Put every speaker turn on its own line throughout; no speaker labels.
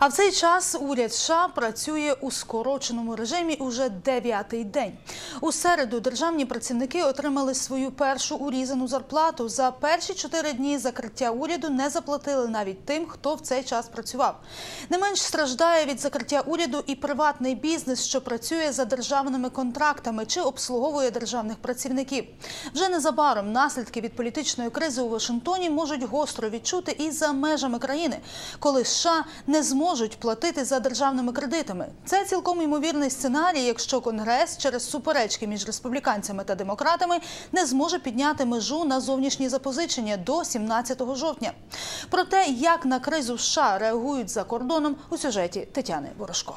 А в цей час уряд США працює у скороченому режимі уже дев'ятий день. У середу державні працівники отримали свою першу урізану зарплату. За перші чотири дні закриття уряду не заплатили навіть тим, хто в цей час працював. Не менш страждає від закриття уряду і приватний бізнес, що працює за державними контрактами чи обслуговує державних працівників. Вже незабаром наслідки від політичної кризи у Вашингтоні можуть гостро відчути і за межами країни, коли США не зможуть платити за державними кредитами. Це цілком ймовірний сценарій, якщо Конгрес через суперечки між республіканцями та демократами не зможе підняти межу на зовнішні запозичення до 17 жовтня. Про те, як на кризу США реагують за кордоном у сюжеті Тетяни Ворожко.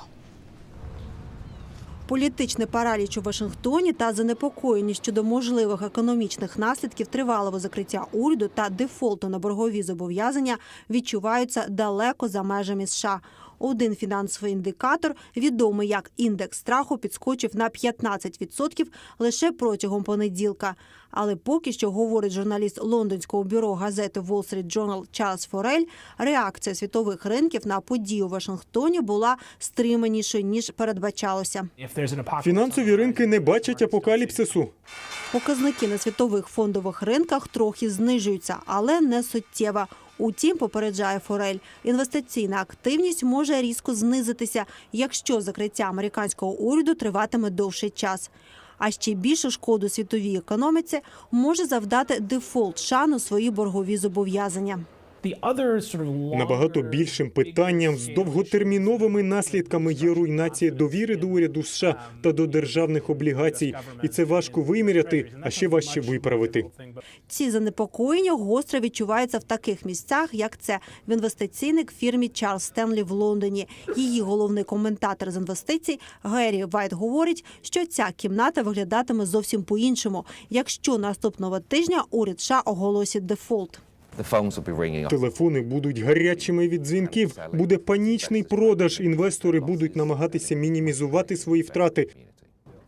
Політичний параліч у Вашингтоні та занепокоєння щодо можливих економічних наслідків тривалого закриття уряду та дефолту на боргові зобов'язання відчуваються далеко за межами США. Один фінансовий індикатор, відомий як індекс страху, підскочив на 15% лише протягом понеділка. Але поки що, говорить журналіст лондонського бюро газети Wall Street Journal Чарльз Форель, реакція світових ринків на події у Вашингтоні була стриманішою ніж передбачалося.
Фінансові ринки не бачать апокаліпсису.
Показники на світових фондових ринках трохи знижуються, але не суттєво. Утім, попереджає Форель, інвестиційна активність може різко знизитися, якщо закриття американського уряду триватиме довший час. А ще більше шкоду світовій економіці може завдати дефолт США на свої боргові зобов'язання.
Набагато більшим питанням з довготерміновими наслідками є руйнація довіри до уряду США та до державних облігацій, і це важко виміряти, а ще важче виправити.
Ці занепокоєння гостро відчуваються в таких місцях, як це в інвестиційник фірмі Чарльз Стенлі в Лондоні. Її головний коментатор з інвестицій Геррі Вайт говорить, що ця кімната виглядатиме зовсім по-іншому, якщо наступного тижня уряд США оголосить дефолт.
Телефони будуть гарячими від дзвінків. Буде панічний продаж. Інвестори будуть намагатися мінімізувати свої втрати.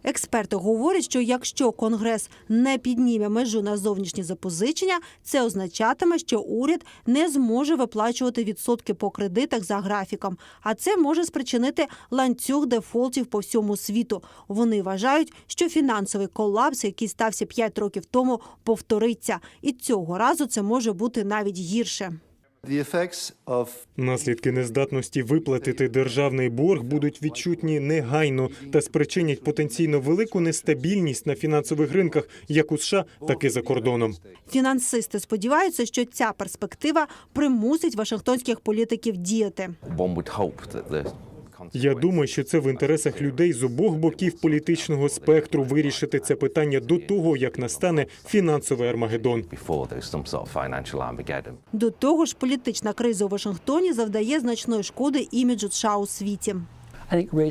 Експерти говорять, що якщо Конгрес не підніме межу на зовнішні запозичення, це означатиме, що уряд не зможе виплачувати відсотки по кредитах за графіком. А це може спричинити ланцюг дефолтів по всьому світу. Вони вважають, що фінансовий колапс, який стався 5 років тому, повториться, і цього разу це може бути навіть гірше.
Наслідки нездатності виплатити державний борг будуть відчутні негайно та спричинять потенційно велику нестабільність на фінансових ринках, як у США, так і за кордоном.
Фінансисти сподіваються, що ця перспектива примусить вашингтонських політиків діяти.
Я думаю, що це в інтересах людей з обох боків політичного спектру вирішити це питання до того, як настане фінансовий армагеддон.
До того ж, політична криза у Вашингтоні завдає значної шкоди іміджу США у світі.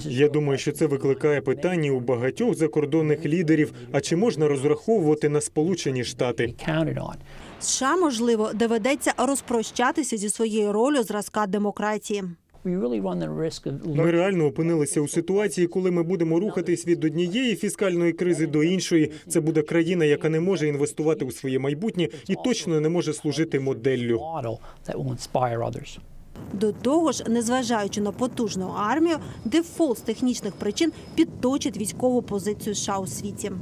Я думаю, що це викликає питання у багатьох закордонних лідерів. А чи можна розраховувати на Сполучені Штати?
США, можливо, доведеться розпрощатися зі своєю ролью зразка демократії.
Ми реально опинилися у ситуації, коли ми будемо рухатись від однієї фіскальної кризи до іншої. Це буде країна, яка не може інвестувати у своє майбутнє і точно не може служити моделлю.
До того ж, незважаючи на потужну армію, дефолт з технічних причин підточить військову позицію США у світі.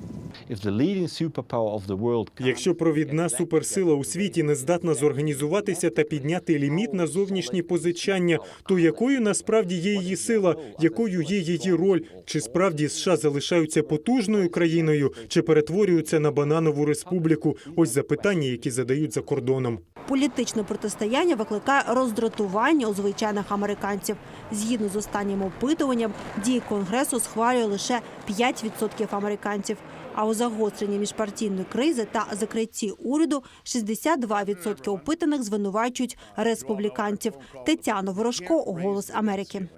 If the leading superpower of the world
Якщо провідна суперсила у світі не здатна зорганізуватися та підняти ліміт на зовнішні позичання, то якою насправді є її сила, якою є її роль? Чи справді США залишаються потужною країною, чи перетворюються на бананову республіку? Ось запитання, які задають за кордоном.
Політичне протистояння викликає роздратування у звичайних американців. Згідно з останнім опитуванням, дії конгресу схвалює лише 5% американців. А у загостренні міжпартійної кризи та закритті уряду 62% опитаних звинувачують республіканців. Тетяна Ворожко, Голос Америки.